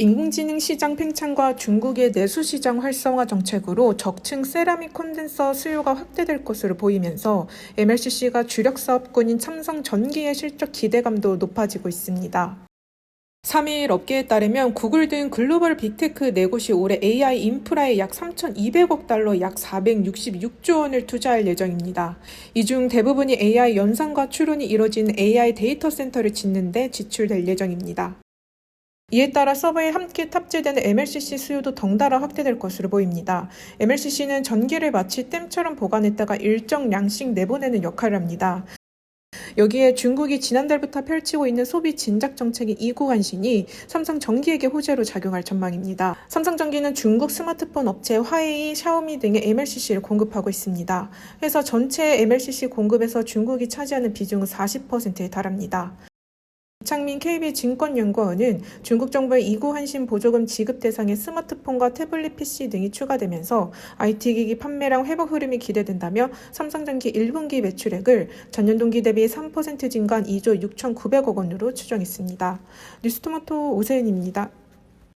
인공지능 시장 팽창과 중국의 내수 시장 활성화 정책으로 적층 세라믹 콘덴서 수요가 확대될 것으로 보이면서 MLCC가 주력 사업군인 삼성 전기의 실적 기대감도 높아지고 있습니다. 3일 업계에 따르면 구글 등 글로벌 빅테크 네 곳이 올해 AI 인프라에 약 3,200억 달러 약 466조 원을 투자할 예정입니다. 이 중 대부분이 AI 연산과 추론이 이뤄진 AI 데이터 센터를 짓는 데 지출될 예정입니다. 이에 따라 서버에 함께 탑재되는 MLCC 수요도 덩달아 확대될 것으로 보입니다. MLCC는 전기를 마치 댐처럼 보관했다가 일정량씩 내보내는 역할을 합니다. 여기에 중국이 지난달부터 펼치고 있는 소비 진작 정책의 이구환신이 삼성전기에게 호재로 작용할 전망입니다. 삼성전기는 중국 스마트폰 업체 화웨이, 샤오미 등의 MLCC를 공급하고 있습니다. 회사 전체 MLCC 공급에서 중국이 차지하는 비중은 40%에 달합니다. 이창민 KB증권연구원은 중국 정부의 이구 환신 보조금 지급 대상에 스마트폰과 태블릿 PC 등이 추가되면서 IT기기 판매량 회복 흐름이 기대된다며 삼성전기 1분기 매출액을 전년 동기 대비 3% 증가한 2조 6,900억 원으로 추정했습니다. 뉴스토마토 오세은입니다.